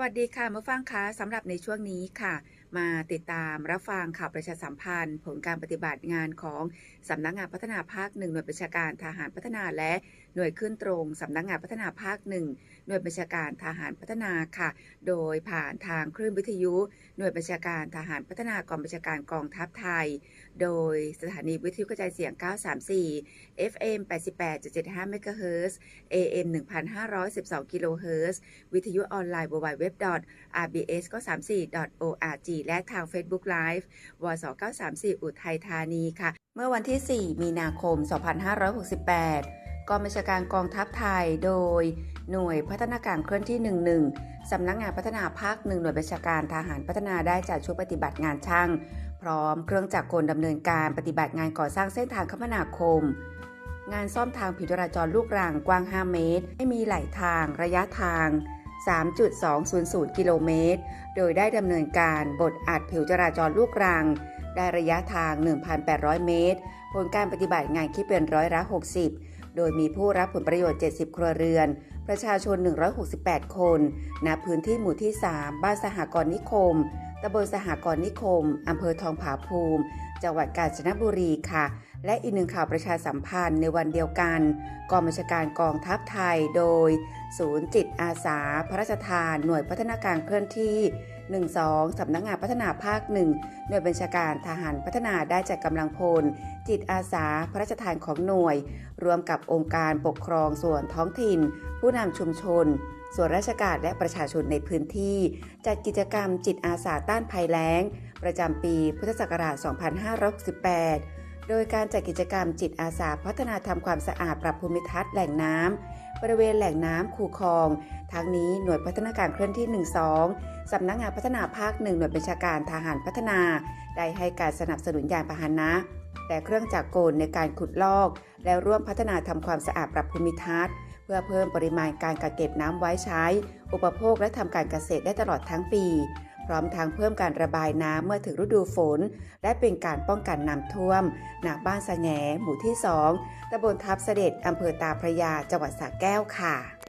วัสดีค่ะเมื่อฟังค่ะสำหรับในช่วงนี้ค่ะ มาติดตามรับฟังข่าวประชาสัมพันธ์ ผลการปฏิบัติงานของสำนักงานพัฒนาภาคหนึ่งหน่วยประชาการทหารพัฒนาและหน่วยขึ้นตรงสำนักงานพัฒนาภาคหนึ่งหน่วยประชาการทหารพัฒนาค่ะ โดยผ่านทางคลื่นวิทยุ หน่วยประชาการทหารพัฒนากองประชาการกองทัพไทย โดยสถานีวิทยุกระจายเสียง 934 FM 88.75 MHz AM 1512 กิโลเฮิรตซ์วิทยุออนไลน์ www.rbs ก็34 org และทาง Facebook Live วส934 อุทัยธานีค่ะ เมื่อวันที่ 4 มีนาคม 2568 กองบัญชาการกองทัพไทย โดยหน่วยพัฒนาการเคลื่อนที่ 11 สำนักงานพัฒนาภาคหนึ่งหน่วยบัญชาการทหารพัฒนาได้จัดชุดปฏิบัติงานช่าง พร้อมเครื่องจักรกลดำเนินการปฏิบัติงานก่อสร้างเส้นทางคมนาคม งานซ่อมทางผิวจราจรลูกรังกว้าง 5 เมตร ไม่มีไหลทาง ระยะทาง 3.200 กิโลเมตร โดยได้ดำเนินการบดอัดผิวจราจรลูกรัง ได้ระยะทาง 1,800 เมตร ผลการปฏิบัติงานคิดเป็นร้อยละ 60 โดยมีผู้รับผลประโยชน์ 70 ครัวเรือน ประชาชน 168 คน ณ พื้นที่หมู่ที่ 3 บ้านสหกรณ์นิคม ตำบลสหกรณ์นิคม อำเภอทองผาภูมิ จังหวัดกาญจนบุรีค่ะ และอีกหนึ่งข่าวประชาสัมพันธ์ในวันเดียวกัน กองบัญชาการกองทัพไทยโดย ศูนย์จิตอาสา พระราชทาน หน่วยพัฒนาการเคลื่อนที่ 12 สำนักงานพัฒนาภาค 1 หน่วยบัญชาการทหารพัฒนาได้จัดกำลังพล จิตอาสา พระราชทานของหน่วย รวมกับองค์การปกครองส่วนท้องถิ่น ผู้นำชุมชน ส่วนราชการและประชาชนในพื้นที่ จัดกิจกรรมจิตอาสาต้านภัยแล้ง ประจำปีพุทธศักราช 2568 โดยการจัดกิจกรรมจิตอาสาพัฒนาทำความสะอาดปรับภูมิทัศน์แหล่งน้ำบริเวณแหล่งน้ำคูคลอง ทั้งนี้หน่วยพัฒนาการเคลื่อนที่ 12 สำนักงานพัฒนาภาคหนึ่งหน่วยบัญชาการทหารพัฒนา ได้ให้การสนับสนุนยานพาหนะและเครื่องจักรกลในการขุดลอก และร่วมพัฒนาทำความสะอาดปรับภูมิทัศน์ พื่อเพิ่มปริมาณการกักเก็บน้ำไว้ใช้ อุปโภคและทำการเกษตรได้ตลอดทั้งปี พร้อมทั้งเพิ่มการระบายน้ำเมื่อถึงฤดูฝน และเป็นการป้องกันน้ำท่วมนาบ้านสะแงหมู่ที่ 2ตำบลทับเสด็จอำเภอตาพระยาจังหวัดสระแก้วค่ะ